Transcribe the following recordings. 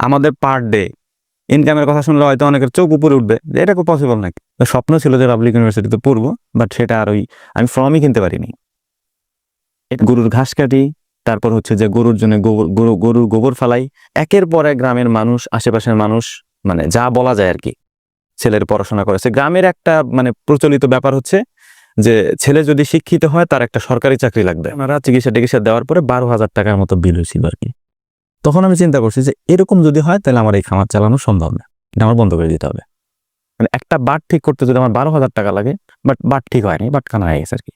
আমাদের per day ইনকামের কথা শুনলে হয়তো অনেকের চোখ উপরে উঠবে এটা খুব পসিবল নাকি? স্বপ্ন ছিল যে পাবলিক ইউনিভার্সিটিতে পড়ব বাট সেটা আর ওই আমি ফর্মই কিনতে পারিনি। গরুর ঘাস কাটি, তারপর হচ্ছে যে গরুর জন্য গোবর, গরু, গরুর গোবর ফালাই, একের পর এক গ্রামের মানুষ, আশেপাশের মানুষ মানে যা বলা যায় আর কি, ছেলের পড়াশোনা করেছে গ্রামের একটা মানে প্রচলিত ব্যাপার হচ্ছে যে ছেলে যদি শিক্ষিত হয় তার একটা সরকারি চাকরি লাগবে। ওনারা চিকিৎসা টিকিৎসা দেওয়ার পরে বারো হাজার টাকার মতো বিল হয়েছিল আর কি। তখন আমি চিন্তা করছি যে এরকম যদি হয় তাহলে আমার এই খামার চালানো সম্ভব না। এটা আমার বন্ধ করে দিতে হবে। মানে একটা বাট ঠিক করতে যদি আমার বারো হাজার টাকা লাগে বাট বাট ঠিক হয়নি বাট কানা হয়ে গেছে আর কি।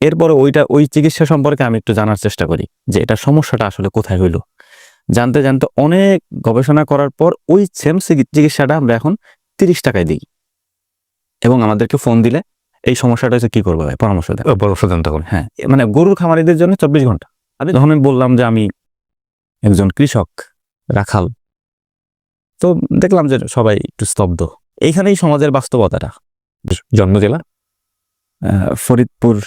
এরপরে ওইটা ওই চিকিৎসা সম্পর্কে আমি একটু জানার চেষ্টা করি যে এটা সমস্যাটা আসলে কোথায় হইল। জানতে জানতে অনেক গবেষণা করার পর ওই সেম চিকিৎসাটা আমরা এখন তিরিশ টাকায় দিই। এবং আমাদেরকে ফোন দিলে এই সমস্যাটা হচ্ছে কি করব ভাই? পরামর্শ দেন। পরামর্শ দেন তখন। হ্যাঁ মানে গরুর খামারিদের জন্য চব্বিশ ঘণ্টা। আমি যখন আমি বললাম যে আমি একজন কৃষক রাখাল। তো দেখলাম যে সবাই একটু স্তব্ধ। এইখানেই সমাজের বাস্তবতাটা। জন্ম জেলা? ফরিদপুর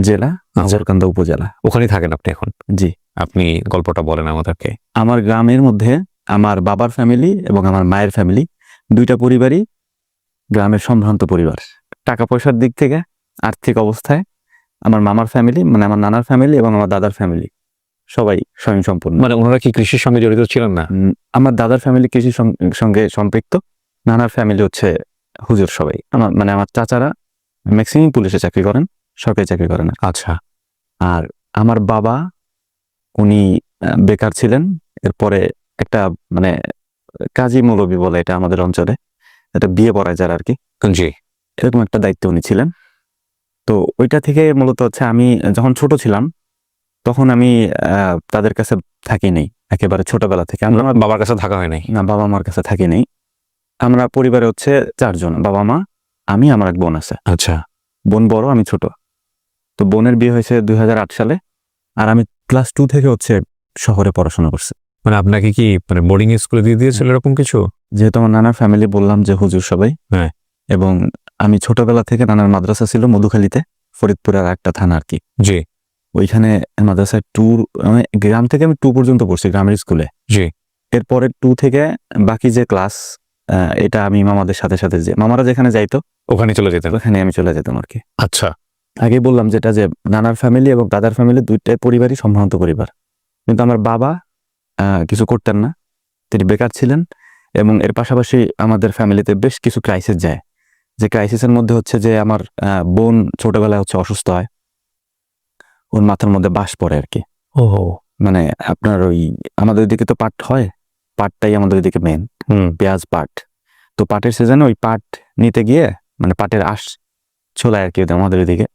জেলা। আজরকান্দা উপজেলা। ওখানেই থাকেন আপনি এখন? জি। আপনি গল্পটা বলেন আমাদেরকে। আমার গ্রামের মধ্যে আমার বাবার ফ্যামিলি এবং আমার মায়ের ফ্যামিলি দুইটা পরিবারই গ্রামের সম্ভ্রান্ত পরিবার। টাকা পয়সার দিক থেকে আর্থিক অবস্থায় আমার মামার ফ্যামিলি মানে আমার নানার ফ্যামিলি এবং আমার দাদার ফ্যামিলি সবাই স্বয়ংসম্পূর্ণ। মানে ওনারা কি কৃষির সঙ্গে জড়িত ছিলেন না? আমার দাদার ফ্যামিলি কৃষির সঙ্গে সম্পৃক্ত নানার ফ্যামিলি হচ্ছে হুজুর সবাই। আমার মানে আমার চাচারা ম্যাক্সিমাম পুলিশে চাকরি করেন সরকারি চাকরি করেন আচ্ছা। আর আমার বাবা উনি বেকার ছিলেন এরপরে একটা মানে কাজী মৌলবী বলে এটা আমাদের অঞ্চলে এটা বিয়ে পড়ায় যারা আর কি। জি। এরকম একটা দায়িত্ব উনি ছিলেন। তো ওইটা থেকে মূলত হচ্ছে আমি যখন ছোট ছিলাম তখন আমি তাদের কাছে থাকি নেই একেবারে ছোটবেলা থেকে। আমরা আমার বাবার কাছে থাকা হয় নাই? না বাবা মার কাছে থাকি নেই। আমরা পরিবারে হচ্ছে চারজন বাবা মা আমি আমার এক বোন আছে। আচ্ছা। বোন বড় আমি ছোট। তো বোনের বিয়ে হয়েছে দুই সালে আর আমি ক্লাস টু থেকে হচ্ছে শহরে পড়াশোনা করছি। মানে আপনাকে কি মানে বোর্ডিং স্কুলে দিয়ে দিয়েছিল এরকম কিছু? যেহেতু আমার নানার ফ্যামিলি বললাম যে হুজুর সবাই। হ্যাঁ। এবং আমি ছোটবেলা থেকে নানার মাদ্রাসা ছিল মধুখালীতে ফরিদপুরের একটা থানা আর কি। জি। ওইখানে মাদ্রাসায় ট্যুর মানে গ্রাম থেকে আমি টু পর্যন্ত পড়ছি গ্রামের স্কুলে জি। এরপরে টু থেকে বাকি যে ক্লাস এটা আমি মামাদের সাথে সাথে যে মামারা যেখানে যাইতো ওখানে চলে যেতেন। ওখানে আমি চলে যেতাম আর কি। আচ্ছা। আগে বললাম যেটা যে নানার ফ্যামিলি এবং দাদার ফ্যামিলি দুইটাই পরিবারই সম্ভ্রান্ত পরিবার। কিন্তু আমার বাবা আহ, কিছু করতেন না। তিনি বেকার ছিলেন এবং এর পাশাপাশি আমাদের ফ্যামিলিতে বেশ কিছু ক্রাইসিস যায়। যে ক্রাইসিসের মধ্যে হচ্ছে যে আমার বোন ছোটবেলায় হচ্ছে অসুস্থ হয়। ওর মাথার মধ্যে বাস পড়ে আর কি। ও মানে আপনার ওই আমাদের দিকে তো পাট হয় পাটটাই আমাদের দিকে মেন পেঁয়াজ পাট। তো পাটের সিজনে ওই পাট নিতে গিয়ে মানে পাটের আঁশ ছোলায় আর কি আমাদের এদিকে।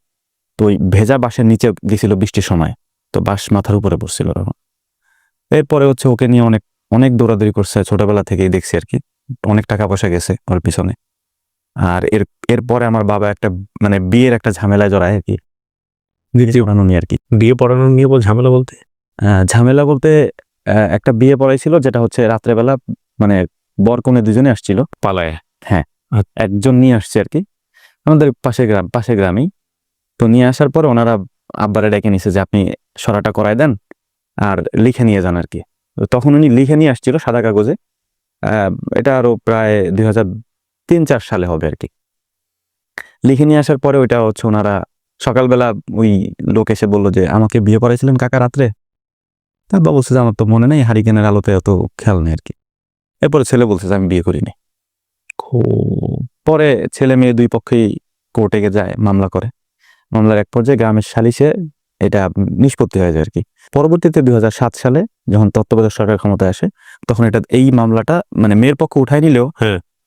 তো ওই ভেজা বাঁশের নিচে গেছিল বৃষ্টির সময় তো বাঁশ মাথার উপরে বসছিল তখন এরপরে হচ্ছে ওকে নিয়ে অনেক অনেক দৌড়াদৌড়ি করছে ছোটবেলা থেকেই দেখছি আর কি। অনেক টাকা পয়সা গেছে ওর পিছনে। আর এর এরপরে আমার বাবা একটা মানে বিয়ের একটা ঝামেলায় জড়ায় আর কি। দ্বিতীয় পড়ানো নিয়ে আর কি। বিয়ে পড়ানো নিয়ে বল ঝামেলা বলতে? ঝামেলা বলতে একটা বিয়ে পড়াইছিল যেটা হচ্ছে রাত্রেবেলা মানে বর কনে দুজনে আসছিল। পালায়। হ্যাঁ। একজন নিয়ে আসছে আর কি। আমাদের পাশে গ্রাম পাশে গ্রামেই। তো নিয়ে আসার পর ওনারা আব্বারে ডেকে নিছে যে আপনি সরাটা করায় দেন আর লিখে নিয়ে যান আর কি। তো তখন উনি লিখে নিয়ে আসছিল সাদা কাগজে। আহ, এটা আরও প্রায় দুই হাজার তিন চার সালে হবে আর কি। লিখে নিয়ে আসার পরে ওইটা হচ্ছে ওনারা সকালবেলা ওই লোক এসে বলল যে আমাকে বিয়ে পড়াইছিলেন কাকা রাত্রে? তারপর বলছে যে আমার তো মনে নেই হারিকেনের আলোতে অত খেয়াল নেই আর কি এরপরে ছেলে বলছে যে আমি বিয়ে করিনি। পরে ছেলে মেয়ে দুই পক্ষেই কোর্টে যায় মামলা করে। মামলার এক পর্যায়ে গ্রামের সালিশে এটা নিষ্পত্তি হয়ে যায় আর কি পরবর্তীতে দুই হাজার সাত সালে যখন তত্ত্বাবধায়ক সরকার ক্ষমতায় আসে তখন এটা এই মামলাটা মানে মেয়ের পক্ষ উঠায় নিলেও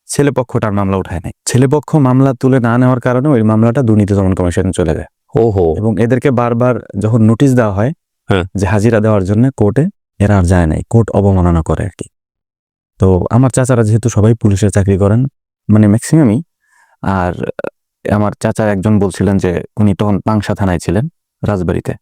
হ্যাঁ। ছেলে পক্ষটার মামলা উঠায় নাই ছেলে পক্ষ মামলা তুলে না নেওয়ার কারণে ওই মামলাটা দুর্নীতি দমন কমিশনে চলে যায় ও হো এবং এদেরকে বারবার যখন নোটিশ দেওয়া হয় হ্যাঁ। যে হাজিরা দেওয়ার জন্য কোর্টে এরা আর যায় নাই কোর্ট অবমাননা করে আর কি তো আমার চাচারা যেহেতু সবাই পুলিশের চাকরি করেন মানে ম্যাক্সিমামই আর আমার চাচা একজন বলছিলেন যে উনি তখন পাংশা থানায় ছিলেন রাজবাড়িতে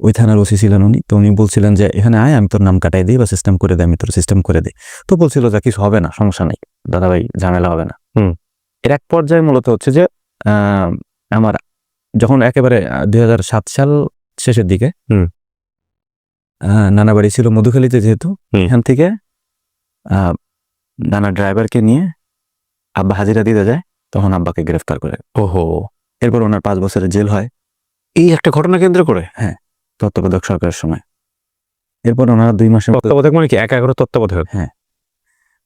ওই থানার ওসি ছিলেন উনি। তো উনি বলছিলেন যে এখানে আয় আমি তোর নাম কাটাই দিই বা সিস্টেম করে দিই আমি তোর সিস্টেম করে দিই। তো বলছিল যে কিছু হবে না সমস্যা নেই। দাদাভাই ঝামেলা হবে না। হুম। এর এক পর্যায়ে মূলত হচ্ছে যে আমার যখন একেবারে দুই সাল শেষের দিকে হুম। নানা বাড়ি ছিল মধুখালীতে যেহেতু। এখান থেকে আহ, নানা ড্রাইভারকে নিয়ে আব্বা হাজিরা দিতে যায় তখন আব্বাকে গ্রেফতার করে। ওহো। এরপর ওনার পাঁচ বছরের জেল হয়। এই একটা ঘটনা কেন্দ্র করে? তত্ত্বাবধায়ক সরকারের সময়। এরপর ওনারা দুই মাসের তত্ত্বাবধায়ক মানে কি? একা এগারো তত্ত্বাবধায়ক?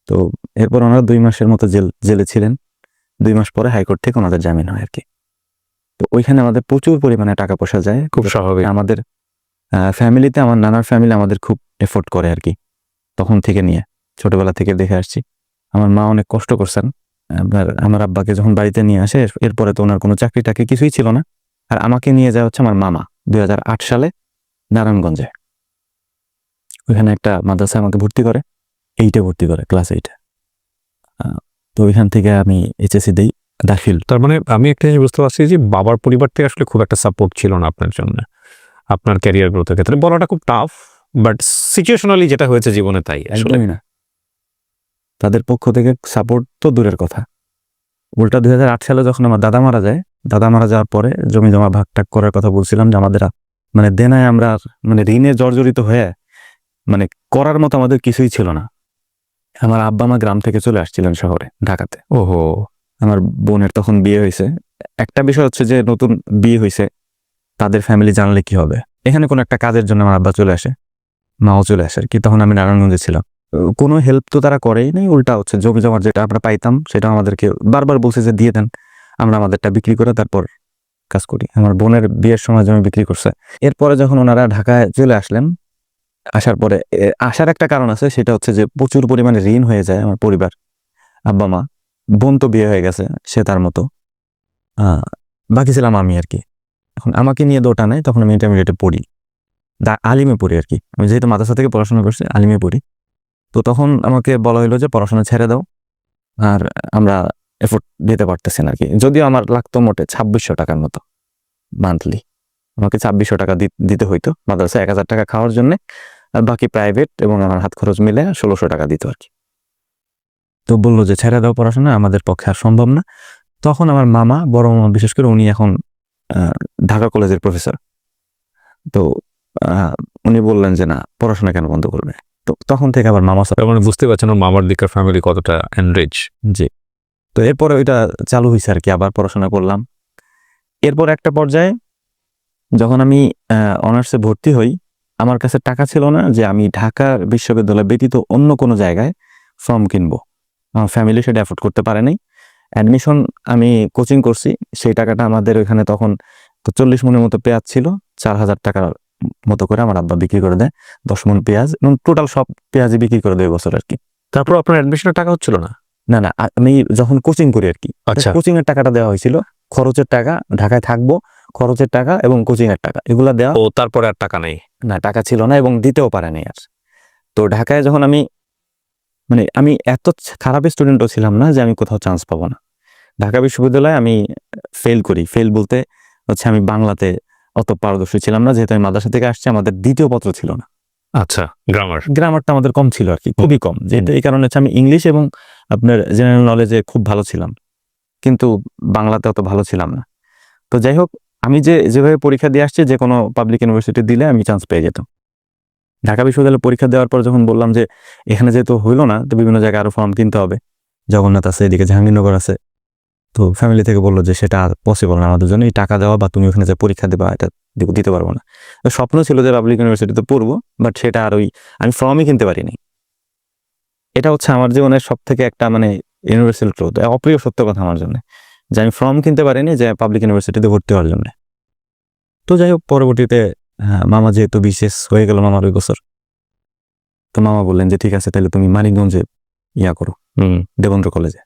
তো এরপর ওনারা দুই মাসের মতো জেল জেলে ছিলেন। দুই মাস পরে হাইকোর্ট থেকে ওনাদের জামিন হয় আর কি তো ওইখানে আমাদের প্রচুর পরিমাণে টাকা পয়সা যায়। খুব স্বাভাবিক। আমাদের ফ্যামিলিতে আমার নানার ফ্যামিলি আমাদের খুব এফোর্ট করে আর কি তখন থেকে নিয়ে ছোটবেলা থেকে দেখে আসছি। আমার মা অনেক কষ্ট করছেন। আপনার আমার আব্বাকে যখন বাড়িতে নিয়ে আসে এরপরে তো ওনার কোনো চাকরি টাকরি কিছুই ছিল না। আর আমাকে নিয়ে যাওয়া হচ্ছে আমার মামা দুই হাজার আট সালে। নারায়ণগঞ্জে। ওইখানে একটা মাদ্রাসায় আমাকে ভর্তি করে এইটে ভর্তি করে ক্লাস এইটে। তো ওইখান থেকে আমি এইচএসসি দিই দাখিল। তার মানে আমি একটা জিনিস বুঝতে পারছি যে বাবার পরিবার থেকে আসলে খুব একটা সাপোর্ট ছিল না আপনার জন্য আপনার ক্যারিয়ার গ্রোথের ক্ষেত্রে। বলাটা খুব টাফ বাট সিচুয়েশনালি যেটা হয়েছে জীবনে তাই আসলে। না। তাদের পক্ষ থেকে সাপোর্ট তো দূরের কথা। উল্টা দুই হাজার আট সালে যখন আমার দাদা মারা যায় দাদা মারা যাওয়ার পরে জমি জমা ভাগ টাক করার কথা বলছিলাম যে আমাদের মানে দেনায় আমরা মানে ঋণে জর্জরিত হয়ে মানে করার মতো আমাদের কিছুই ছিল না। আমার আব্বা মা গ্রাম থেকে চলে আসছিলেন শহরে ঢাকাতে। ওহো। আমার বোনের তখন বিয়ে হয়েছে। একটা বিষয় হচ্ছে যে নতুন বিয়ে হয়েছে তাদের ফ্যামিলি জানলে কি হবে? এখানে কোনো একটা কাজের জন্য আমার আব্বা চলে আসে মাও চলে আসে আর কি। তখন আমি নারায়ণগঞ্জে ছিলাম। কোনো হেল্প তো তারা করেই নাই উল্টা হচ্ছে জমি জমার যেটা আমরা পাইতাম সেটা আমাদেরকে বারবার বলছে যে দিয়ে দেন আমরা আমাদেরটা বিক্রি করে তারপর কাজ করি। আমার বোনের বিয়ের সময় জমি বিক্রি করছে। এরপরে যখন ওনারা ঢাকায় চলে আসলেন, আসার পরে আসার একটা কারণ আছে, সেটা হচ্ছে যে প্রচুর পরিমাণে ঋণ হয়ে যায় আমার পরিবার। আব্বা, মা, বোন তো বিয়ে হয়ে গেছে, সে তার মতো। বাকি ছিলাম আমি আর কি। এখন আমাকে নিয়ে দোটা নেয় তখন আমি ইন্টারমিডিয়েটে পড়ি। দা, আলিমে পড়ি আর কি। আমি যেহেতু মাদ্রাসা থেকে পড়াশোনা করছি, আলিমে পড়ি। তো তখন আমাকে বলা হলো যে, পড়াশোনা ছেড়ে দাও। আর আমরা এফোর্ট দিতে পারতেছেন আর কি যদিও আমার লাগতো মোটে ছাব্বিশশো টাকার মতো মান্থলি আমাকে ছাব্বিশশো টাকা দিতে হইতো মাদ্রাসা এক হাজার টাকা খাওয়ার জন্য আর বাকি প্রাইভেট এবং আমার হাত খরচ মিলে ষোলোশো টাকা দিত আর কি তো বলল যে ছেড়ে দাও পড়াশোনা আমাদের পক্ষে আর সম্ভব না। তখন আমার মামা বড় মামা বিশেষ করে উনি এখন ঢাকা কলেজের প্রফেসর তো উনি বললেন যে না পড়াশোনা কেন বন্ধ করবে? তো তখন থেকে আবার মামা মানে বুঝতে পারছেন মামার দিকের ফ্যামিলি কতটা এনরিচ জি। তো এরপরে ওইটা চালু হয়েছে আর কি আবার পড়াশোনা করলাম। এরপর একটা পর্যায়ে যখন আমি অনার্সে ভর্তি হই, আমার কাছে টাকা ছিল না যে আমি ঢাকা বিশ্ববিদ্যালয় ব্যতীত অন্য কোনো জায়গায় ফর্ম কিনবো। আমার ফ্যামিলি সেটা অ্যাফোর্ড করতে পারে নাই। অ্যাডমিশন আমি কোচিং করছি, সেই টাকাটা আমাদের ওইখানে তখন তো চল্লিশ মনের মতো পেঁয়াজ ছিল, চার হাজার টাকার মতো করে আমার আব্বা বিক্রি করে দেয়, দশ মন পেঁয়াজ, এবং টোটাল সব পেঁয়াজই বিক্রি করে দেয় বছর আর কি তারপর আপনার অ্যাডমিশনের টাকা হচ্ছিল না? না না আমি যখন কোচিং করি আর কি কোচিং এর টাকাটা দেওয়া হয়েছিল। খরচের টাকা ঢাকায় থাকব খরচের টাকা এবং কোচিং এর টাকা এগুলা দেওয়া ও তারপরে আর টাকা নেই? না টাকা ছিল না এবং দিতেও পারে নাই আর। তো ঢাকায় যখন আমি মানে আমি এত খারাপ স্টুডেন্টও ছিলাম না যে আমি কোথাও চান্স পাবো না। ঢাকা বিশ্ববিদ্যালয়ে আমি ফেল করি। ফেল বলতে হচ্ছে আমি বাংলাতে অত পারদর্শী ছিলাম না যেহেতু আমি মাদ্রাসা থেকে আসছি আমাদের দ্বিতীয় পত্র ছিল না। আচ্ছা গ্রামার গ্রামারটা আমাদের কম ছিল আর কি খুবই কম। যেটা এই কারণে হচ্ছে আমি ইংলিশ এবং আপনার জেনারেল নলেজে খুব ভালো ছিলাম। কিন্তু বাংলাতে অত ভালো ছিলাম না। তো যাই হোক, আমি যে যেভাবে পরীক্ষা দিয়ে আসছি, যে কোনো পাবলিক ইউনিভার্সিটি দিলে আমি চান্স পেয়ে যেতাম। ঢাকা বিশ্ববিদ্যালয়ে পরীক্ষা দেওয়ার পর যখন বললাম যে, এখানে যেহেতু হইল না, তো বিভিন্ন জায়গায় আরও ফর্ম কিনতে হবে। জগন্নাথ আছে, এদিকে জাহাঙ্গীরনগর আছে। তো ফ্যামিলি থেকে বলল যে, সেটা পসিবল না আমাদের জন্য এই টাকা দেওয়া বা তুমি ওখানে যে পরীক্ষা দেবা, এটা দিতে পারব না। স্বপ্ন ছিল যে পাবলিক ইউনিভার্সিটিতে পড়ব বাট সেটা আর ওই, আমি ফর্মই কিনতে পারিনি। এটা হচ্ছে আমার জীবনের সব থেকে একটা মানে ইউনিভার্সাল ট্রুথ অপ্রিয় সত্য কথা আমার জন্য যে আমি ফর্ম কিনতে পারিনি যে পাবলিক ইউনিভার্সিটিতে ভর্তি হওয়ার জন্য। তো যাই হোক পরবর্তীতে হ্যাঁ, মামা যেহেতু বিশেষ হয়ে গেল মামার ওই বছর তো মামা বললেন যে ঠিক আছে তাহলে তুমি মানিকগঞ্জে ইয়া করো হুম। দেবেন্দ্র কলেজে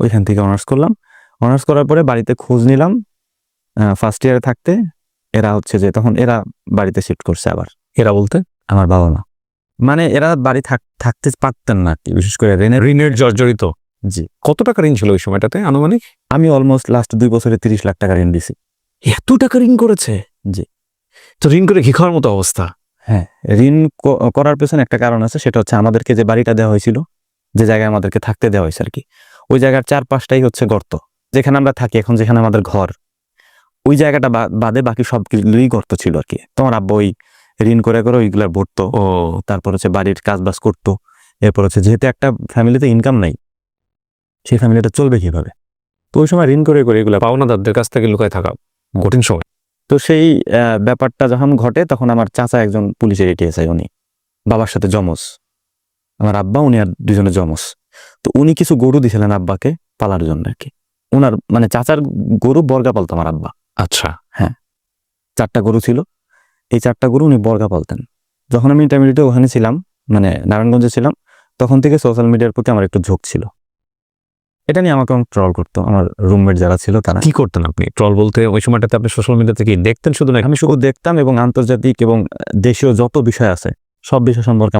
ওইখান থেকে অনার্স করলাম। অনার্স করার পরে বাড়িতে খোঁজ নিলাম ফার্স্ট ইয়ারে থাকতে এরা হচ্ছে যে তখন এরা বাড়িতে শিফট করছে আবার এরা বলতে আমার বাবা মা মানে এরা বাড়ি থাক- থাকতে পারতেন না বিশেষ করে রেনের ঋণের জর্জরিত। জি। কত টাকা ঋণ ছিল ওই সময়টাতে আনুমানিক? আমি অলমোস্ট লাস্ট দুই বছরে তিরিশ লাখ টাকা ঋণ দিছি। এত টাকা ঋণ করেছে? জি। তো ঋণ করে ঘি খাওয়ার মতো অবস্থা? হ্যাঁ ঋণ করার পেছনে একটা কারণ আছে সেটা হচ্ছে আমাদেরকে যে বাড়িটা দেওয়া হয়েছিল যে জায়গায় আমাদেরকে থাকতে দেওয়া হয়েছে আর কি ওই জায়গার চারপাশটাই হচ্ছে গর্ত। যেখানে আমরা থাকি এখন যেখানে আমাদের ঘর ওই জায়গাটা বাদে বাকি সবগুলোই গর্ত ছিল আর কি। তোমার আব্বা ওই ঋণ করে করে ওইগুলা ভরতো। ও। তারপর হচ্ছে বাড়ির কাজ বাজ করতো। এরপর হচ্ছে যেহেতু একটা ফ্যামিলিতে ইনকাম নাই সেই ফ্যামিলিটা চলবে কীভাবে? তো ওই সময় ঋণ করে করে এগুলা পাওনাদারদের কাছ থেকে লুকায় থাকা কঠিন সময়। তো সেই ব্যাপারটা যখন ঘটে তখন আমার চাচা একজন পুলিশের এটিএসআই উনি। বাবার সাথে জমস আমার আব্বা উনি আর দুজনে জমস তো উনি কিছু গরু দিছিলেন আব্বাকে পালার জন্য আর কি। ওনার মানে চাচার গরু বর্গা পালতো আমার আব্বা। আচ্ছা। হ্যাঁ। চারটা গরু ছিল। এই চারটা গরু উনি বর্গা পালতেন। যখন আমি ইন্টারমিডিয়েটে ওখানে ছিলাম মানে নারায়ণগঞ্জে ছিলাম তখন থেকে সোশ্যাল মিডিয়ার প্রতি আমার একটু ঝোঁক ছিল। এটা নিয়ে আমাকে ট্রল করতো আমার রুমমেট যারা ছিল তারা। কি করতেন আপনি? ট্রল বলতে ওই সময়টাতে আপনি সোশ্যাল মিডিয়াতে কি দেখতেন শুধু না আমি শুধু দেখতাম এবং আন্তর্জাতিক এবং দেশীয় যত বিষয় আছে সব বিষয় সম্পর্কে